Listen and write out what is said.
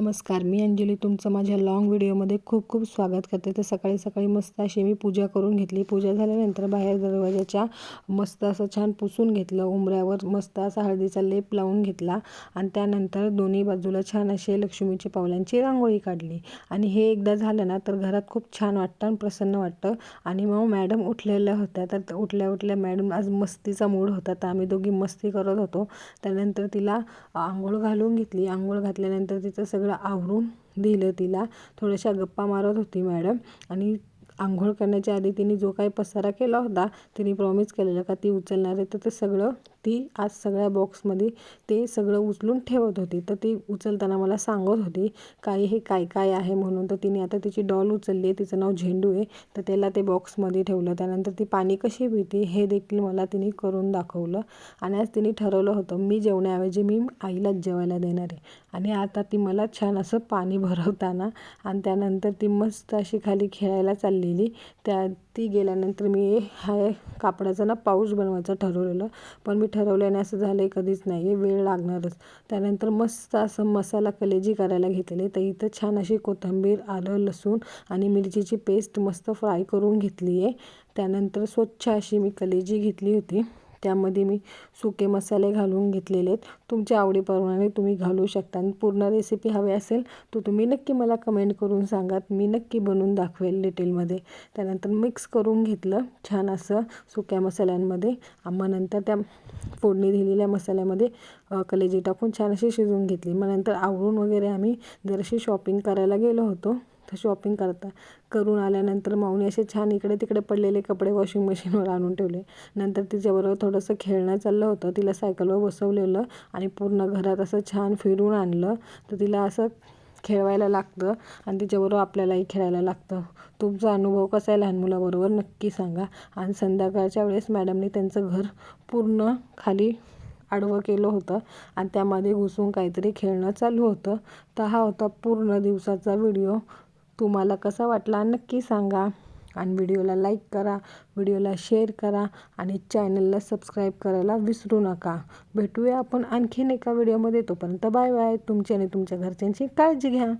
नमस्कार मी अंजली. तुमचं माझ्या लाँग व्हिडिओमध्ये खूप खूप स्वागत करते. तर सकाळी सकाळी मस्त अशी मी पूजा करून घेतली. पूजा झाल्यानंतर बाहेर दरवाजाच्या मस्त असं छान पुसून घेतलं. उंबऱ्यावर मस्त असा हळदीचा लेप लावून घेतला. आणि त्यानंतर दोन्ही बाजूला छान असे लक्ष्मीची पावलांची रांगोळी काढली. आणि हे एकदा झालं ना तर घरात खूप छान वाटतं आणि प्रसन्न वाटतं. आणि मग मॅडम उठलेल्या होत्या. तर उठल्या उठल्या मॅडम आज मस्तीचा मूड होता. तर आम्ही दोघी मस्ती करत होतो. त्यानंतर तिला आंघोळ घालून घेतली. आंघोळ घातल्यानंतर तिचं सगळं आवरून दिलं तिला. थोड्याशा गप्पा मारत होती मॅडम. आणि आंघोळ करण्याच्या आधी तिने जो काही पसारा केला होता तिने प्रॉमिस केलेलं का ती उचलणार आहे तर ते सगळं ती आज सगळ्या बॉक्समध्ये ते सगळं उचलून ठेवत होती. तर ती उचलताना मला सांगत होती काय हे काय काय आहे? म्हणून. तर तिने आता तिची डॉल उचलली आहे तिचं नाव झेंडू आहे. तर त्याला ते बॉक्समध्ये ठेवलं. त्यानंतर ती पाणी कशी पिते हे देखील मला तिने करून दाखवलं. आणि आज तिने ठरवलं होतं मी जेवण्याऐवजी मी आईलाच जेवायला देणार आहे. आणि आता ती मला छान असं पाणी भरवताना आणि त्यानंतर ती मस्त अशी खाली खेळायला चाललेली. त्या ती गेल्यानंतर मी हा कापडाचा ना पाऊस बनवायचं ठरवलेलं. पण मी ठरवल्याने असं झालं आहे कधीच नाही. आहे वेळ लागणारच. त्यानंतर मस्त असं मसाला कलेजी करायला घेतले तर इथं छान अशी कोथिंबीर आलं लसूण आणि मिरचीची पेस्ट मस्त फ्राय करून घेतली आहे त्यानंतर स्वच्छ अशी मी कलेजी घेतली होती. त्यामध्ये मी सुके मसाले घालून घेतलेले आहेत. तुमच्या आवडीप्रमाणे तुम्ही घालू शकता. आणि पूर्ण रेसिपी हवी असेल तर तुम्ही नक्की मला कमेंट करून सांगा. मी नक्की बनवून दाखवेल डिटेलमध्ये त्यानंतर मिक्स करून घेतलं छान असं सुक्या मसाल्यांमध्ये. मग नंतर त्या फोडणी दिलेल्या मसाल्यामध्ये कलेजी टाकून छान अशी शिजवून घेतली. मग नंतर आवरून वगैरे आम्ही जराशी शॉपिंग करायला गेलो होतो. तर शॉपिंग करता. करून आल्यानंतर माऊनी असे छान इकडे तिकडे पडलेले कपडे वॉशिंग मशीनवर आणून ठेवले. नंतर तिच्याबरोबर थोडंसं खेळणं चाललं होतं. तिला सायकलवर बसवलेलं आणि पूर्ण घरात असं छान फिरून आणलं. तर तिला असं खेळवायला लागतं आणि तिच्याबरोबर आपल्यालाही खेळायला लागतं. तुमचा अनुभव कसा आहे लहान मुलाबरोबर? नक्की सांगा. आणि संध्याकाळच्या वेळेस मॅडमने त्यांचं घर पूर्ण खाली आडवं केलं होतं आणि त्यामध्ये घुसून काहीतरी खेळणं चालू होतं. तर हा होता पूर्ण दिवसाचा व्हिडिओ तुम्हाला कसा वाटला नक्की सांगा. आणि व्हिडिओला लाईक करा व्हिडिओला शेअर करा आणि चॅनलला सबस्क्राईब करायला विसरू नका. भेटूया आपण आणखीन एका व्हिडिओमध्ये तोपर्यंत बाय बाय तुमची आणि तुमच्या घरच्यांची काळजी घ्या.